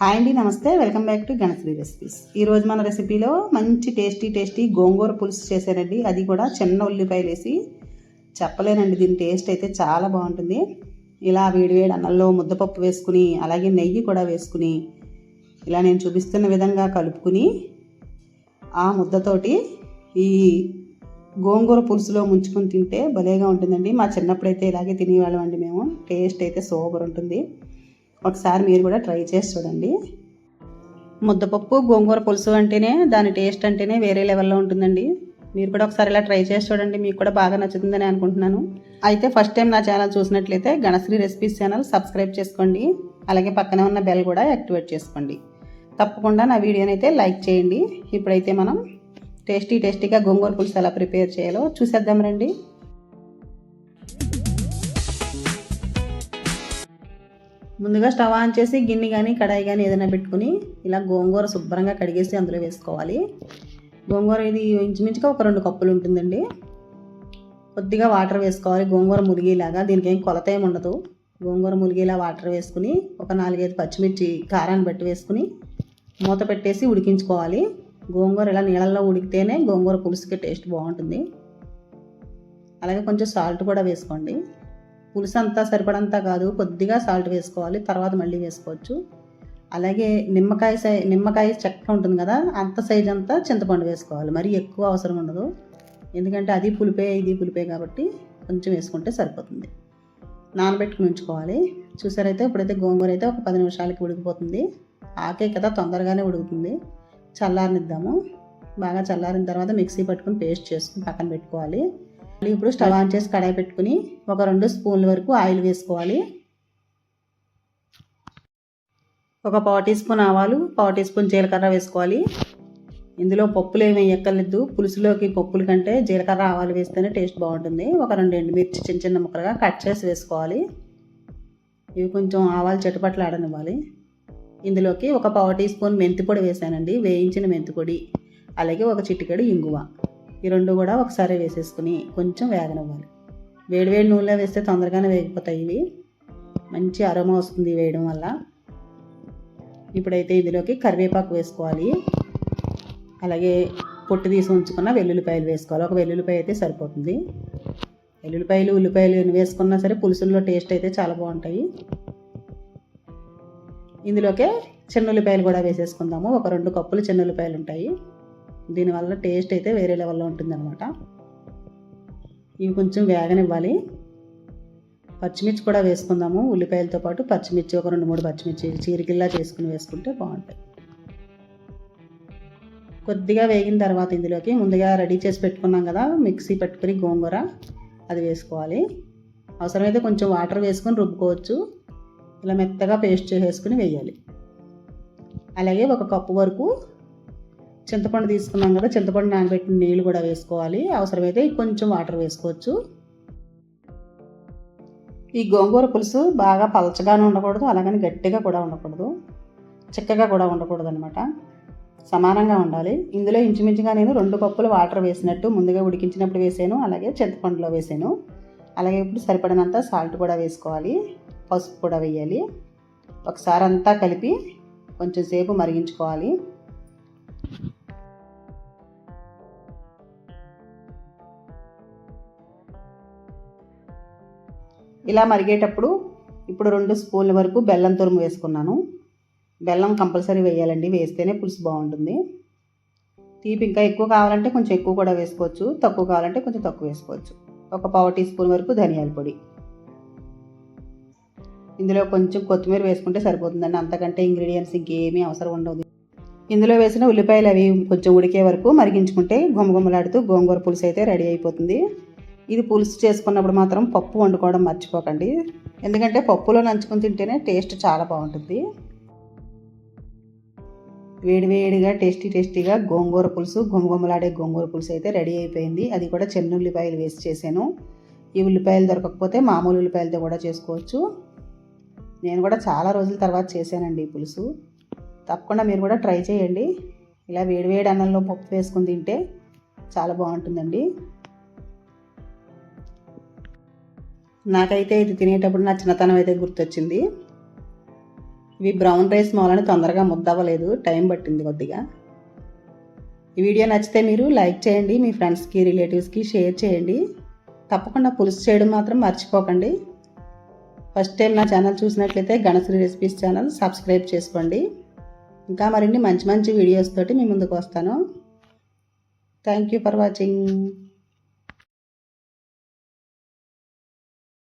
Hi అండి నమస్తే. Welcome back to Ganasri recipes ఈరోజు మన రెసిపీలో మంచి టేస్టీ టేస్టీ గోంగూర పులుసు చేశానండి. అది కూడా చిన్న ఉల్లిపాయలు వేసి చెప్పలేనండి దీని టేస్ట్ అయితే చాలా బాగుంటుంది. ఇలా వేడివేడి అన్నంలో ముద్దపప్పు వేసుకుని అలాగే నెయ్యి కూడా వేసుకుని ఇలా నేను చూపిస్తున్న విధంగా కలుపుకుని ఆ ముద్దతోటి ఈ గోంగూర పులుసులో ముంచుకొని తింటే భలేగా ఉంటుందండి. మా చిన్నప్పుడైతే ఇలాగే తినేవాళ్ళం అండి మేము. టేస్ట్ అయితే సూపర్ ఉంటుంది. ఒకసారి మీరు కూడా ట్రై చేసి చూడండి. ముద్దపప్పు గోంగూర పులుసు అంటేనే దాని టేస్ట్ అంటేనే వేరే లెవెల్లో ఉంటుందండి. మీరు కూడా ఒకసారి ఇలా ట్రై చేసి చూడండి మీకు కూడా బాగా నచ్చుతుందని అనుకుంటున్నాను. అయితే ఫస్ట్ టైం నా ఛానల్ చూసినట్లయితే గణశ్రీ రెసిపీస్ ఛానల్ సబ్స్క్రైబ్ చేసుకోండి. అలాగే పక్కనే ఉన్న బెల్ కూడా యాక్టివేట్ చేసుకోండి. తప్పకుండా నా వీడియోని అయితే లైక్ చేయండి. ఇప్పుడైతే మనం టేస్టీ టేస్టీగా గోంగూర పులుసు ఎలా ప్రిపేర్ చేయాలో చూసేద్దాం రండి. ముందుగా స్టవ్ ఆన్ చేసి గిన్నె కానీ కడాయి కానీ ఏదైనా పెట్టుకుని ఇలా గోంగూర శుభ్రంగా కడిగేసి అందులో వేసుకోవాలి. గోంగూర ఇది ఇంచుమించుగా ఒక రెండు కప్పులు ఉంటుందండి. కొద్దిగా వాటర్ వేసుకోవాలి. గోంగూర మురిగేలాగా దీనికి ఏం కొలత ఏమి ఉండదు. గోంగూర మురిగేలా వాటర్ వేసుకుని ఒక నాలుగైదు పచ్చిమిర్చి కారాన్ని బట్టి వేసుకుని మూత పెట్టేసి ఉడికించుకోవాలి. గోంగూర ఇలా నీళ్ళల్లో ఉడికితేనే గోంగూర పులుసుకి టేస్ట్ బాగుంటుంది. అలాగే కొంచెం సాల్ట్ కూడా వేసుకోండి. పులుసు అంతా సరిపడంతా కాదు. కొద్దిగా సాల్ట్ వేసుకోవాలి. తర్వాత మళ్ళీ వేసుకోవచ్చు. అలాగే నిమ్మకాయ సై నిమ్మకాయ చెక్క ఉంటుంది కదా అంత సైజ్ అంతా చింతపండు వేసుకోవాలి. మరి ఎక్కువ అవసరం ఉండదు. ఎందుకంటే అది పులిపే ఇది పులిపే కాబట్టి కొంచెం వేసుకుంటే సరిపోతుంది. నానబెట్టుకుని ఉంచుకోవాలి చూసారైతే ఇప్పుడైతే గోంగూర అయితే ఒక పది నిమిషాలకి ఉడికిపోతుంది. ఆకే కదా తొందరగానే ఉడుకుతుంది. చల్లారనిద్దాము. బాగా చల్లారిన తర్వాత మిక్సీ పట్టుకుని పేస్ట్ చేసుకుని పక్కన పెట్టుకోవాలి. ఇప్పుడు స్టవ్ ఆన్ చేసి కడాయి పెట్టుకుని ఒక రెండు స్పూన్ల వరకు ఆయిల్ వేసుకోవాలి. ఒక పావు టీ స్పూన్ ఆవాలు పావు టీ స్పూన్ జీలకర్ర వేసుకోవాలి. ఇందులో పప్పులు ఏమీ ఎక్కర్లేదు. పులుసులోకి పప్పుల కంటే జీలకర్ర ఆవాలు వేస్తేనే టేస్ట్ బాగుంటుంది. ఒక రెండు ఎండుమిర్చి చిన్న చిన్న ముక్కలుగా కట్ చేసి వేసుకోవాలి. ఇవి కొంచెం ఆవాలు చెట్టుపట్లు ఆడనివ్వాలి. ఇందులోకి ఒక పావు టీ స్పూన్ మెంతి పొడి వేసానండి. వేయించిన మెంతి పొడి అలాగే ఒక చిటికెడు ఇంగువ. ఈ రెండు కూడా ఒకసారి వేసేసుకుని కొంచెం వేగనివ్వాలి వేడివేడి నూనెలో వేస్తే తొందరగానే వేగిపోతాయి ఇవి. మంచి అరమ వస్తుంది వేయడం వల్ల. ఇప్పుడైతే ఇందులోకి కరివేపాకు వేసుకోవాలి. అలాగే పొట్టు తీసి ఉంచుకున్న వెల్లుల్లిపాయలు వేసుకోవాలి. ఒక వెల్లుల్లిపాయ అయితే సరిపోతుంది. వెల్లుల్లిపాయలు ఉల్లిపాయలు ఎన్ని వేసుకున్నా సరే పులుసుల్లో టేస్ట్ అయితే చాలా బాగుంటాయి. ఇందులోకే చిన్న ఉల్లిపాయలు కూడా వేసేసుకుందాము. ఒక రెండు కప్పులు చిన్న ఉల్లిపాయలు ఉంటాయి. దీనివల్ల టేస్ట్ అయితే వేరే లెవెల్లో ఉంటుందన్నమాట. ఇవి కొంచెం వేగనివ్వాలి. పచ్చిమిర్చి కూడా వేసుకుందాము. ఉల్లిపాయలతో పాటు పచ్చిమిర్చి ఒక రెండు మూడు పచ్చిమిర్చి చీరికిల్లా చేసుకుని వేసుకుంటే బాగుంటాయి. కొద్దిగా వేగిన తర్వాత ఇందులోకి ముందుగా రెడీ చేసి పెట్టుకున్నాం కదా మిక్సీ పెట్టుకుని గోంగూర అది వేసుకోవాలి. అవసరమైతే కొంచెం వాటర్ వేసుకొని రుబ్బుకోవచ్చు. ఇలా మెత్తగా పేస్ట్ చేసేసుకుని వేయాలి. అలాగే ఒక కప్పు వరకు చింతపండు తీసుకున్నాం కదా చింతపండు నానబెట్టిన నీళ్ళు కూడా వేసుకోవాలి. అవసరమైతే కొంచెం వాటర్ వేసుకోవచ్చు. ఈ గోంగూర పులుసు బాగా పలచగానే ఉండకూడదు అలాగని గట్టిగా కూడా ఉండకూడదు. చిక్కగా కూడా ఉండకూడదు అనమాట సమానంగా ఉండాలి. ఇందులో ఇంచుమించుగా నేను రెండు కప్పులు వాటర్ వేసినట్టు ముందుగా ఉడికించినప్పుడు వేసాను అలాగే చింతపండులో వేసాను. అలాగే ఇప్పుడు సరిపడినంత సాల్ట్ కూడా వేసుకోవాలి పసుపు కూడా వేయాలి. ఒకసారి అంతా కలిపి కొంచెం సేపు మరిగించుకోవాలి. ఇలా మరిగేటప్పుడు ఇప్పుడు రెండు స్పూన్ల వరకు బెల్లం తురుము వేసుకున్నాను. బెల్లం కంపల్సరీ వేయాలండి. వేస్తేనే పులుసు బాగుంటుంది. తీపి ఇంకా ఎక్కువ కావాలంటే కొంచెం ఎక్కువ కూడా వేసుకోవచ్చు. తక్కువ కావాలంటే కొంచెం తక్కువ వేసుకోవచ్చు. ఒక పావు టీ స్పూన్ వరకు ధనియాల పొడి. ఇందులో కొంచెం కొత్తిమీర వేసుకుంటే సరిపోతుందండి. అంతకంటే ఇంగ్రీడియంట్స్ ఇంకేమీ అవసరం ఉండదు. ఇందులో వేసిన ఉల్లిపాయలు అవి కొంచెం ఉడికే వరకు మరిగించుకుంటే గుమగుమలాడుతూ గోంగూర పులుసు అయితే రెడీ అయిపోతుంది. ఇది పులుసు చేసుకున్నప్పుడు మాత్రం పప్పు వండుకోవడం మర్చిపోకండి. ఎందుకంటే పప్పులో నంచుకుని తింటేనే టేస్ట్ చాలా బాగుంటుంది. వేడివేడిగా టేస్టీ టేస్టీగా గోంగూర పులుసు గుమగుమలాడే గోంగూర పులుసు అయితే రెడీ అయిపోయింది. అది కూడా చిన్న ఉల్లిపాయలు వేసి చేశాను. ఈ ఉల్లిపాయలు దొరకకపోతే మామూలు ఉల్లిపాయలతో కూడా చేసుకోవచ్చు. నేను కూడా చాలా రోజుల తర్వాత చేశానండి ఈ పులుసు. తప్పకుండా మీరు కూడా ట్రై చేయండి. ఇలా వేడివేడి అన్నంలో పప్పు వేసుకుని తింటే చాలా బాగుంటుందండి. నాకైతే ఇది తినేటప్పుడు నా చిన్నతనం అయితే గుర్తొచ్చింది. ఇవి బ్రౌన్ రైస్ మాలని తొందరగా ముద్దవ్వలేదు టైం పట్టింది కొద్దిగా. ఈ వీడియో నచ్చితే మీరు లైక్ చేయండి మీ ఫ్రెండ్స్కి రిలేటివ్స్కి షేర్ చేయండి. తప్పకుండా పులుసు చేయడం మాత్రం మర్చిపోకండి. ఫస్ట్ టైం నా ఛానల్ చూసినట్లయితే గణశ్రీ రెసిపీస్ ఛానల్ సబ్స్క్రైబ్ చేసుకోండి. ఇంకా మరిన్ని మంచి మంచి వీడియోస్ తోటి మీ ముందుకు వస్తాను. Thank you for watching.